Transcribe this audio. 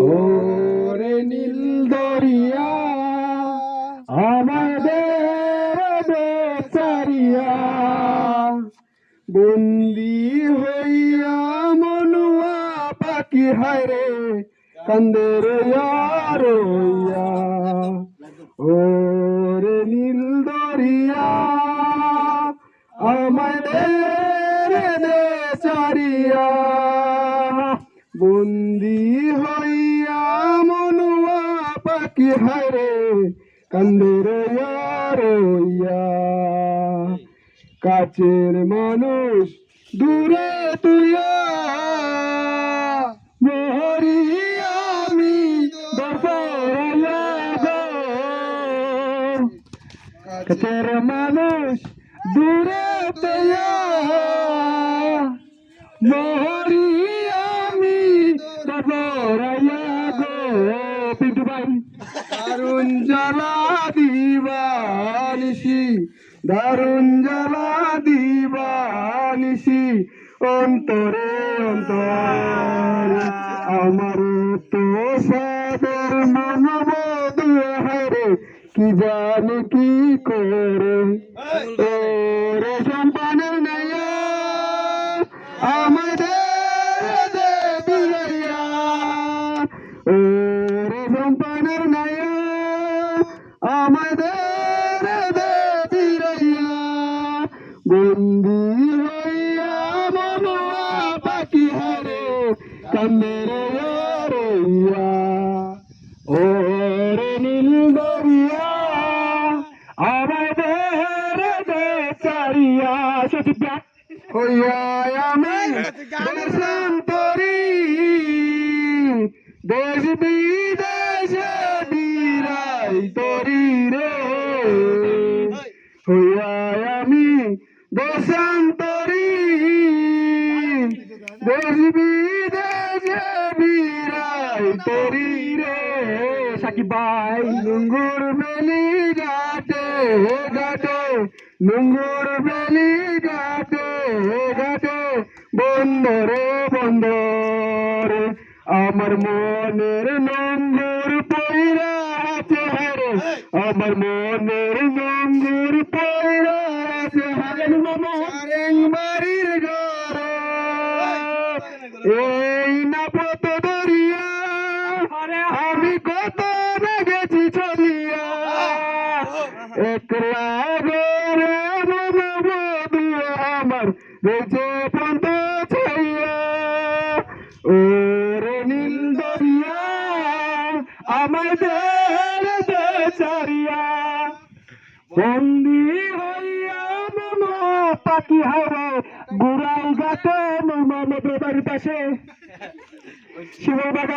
ওরে নীল দরিয়া আমাদের বেচারিয়া বন্দি হইয়া মনুয়া পাখি হায়রে কান্দের রইয়া ওরে নীল দরিয়া আমাদের বেচারিয়া বন্দি হইয়া মনুয়া পাখি হায়রে কান্দের রইয়া। কাছের মানুষ দূরে তুইয়া মরি আমি কাছের মানুষ দূরে তুইয়া দারুণ জ্বালা দিবানিসি দারুণ জ্বালা দিবানিসি অন্তরে অন্তর আমার তো সাদের মনোবোধ হারে কি জানি কি করে? সম্পানের নাইয়া আমাদের সম্পানের নাইয়া আমাদের দেবিয়া বন্দি হইয়া মনোয়া পাখি হারে কান্দের রইয়া। ওরে নীল দরিয়া আমাদের দেশারিয়া সচিব হইয়া আমি দেশান্তরি দেশ বিদেশে দেশান্তরি দেশ বিদেশে বিরাই তরি রে। সাকিব ভাই নুঙ্গুর বেলি ঘাটে ঘাটে নুঙ্গুর বেলি ঘাটে ঘাটে বন্দরে বন্দরে। আমার মনের নঙ্গুর পয়রা আছে আমার মনের নঙ্গুর বাড়ির ঘরে। এই না পত দরিয়া আমি কত গেছি চলিয়া একলা ঘরে বধু আমার রয়েছে প্রান্ত ছাইয়া ওরে নীল দরিয়া দেশারিয়া বন্দি হইয়া মম পাখি হবে গুড়াল গাতে নৌমা নদের বাড়ির পাশে। শিববাগান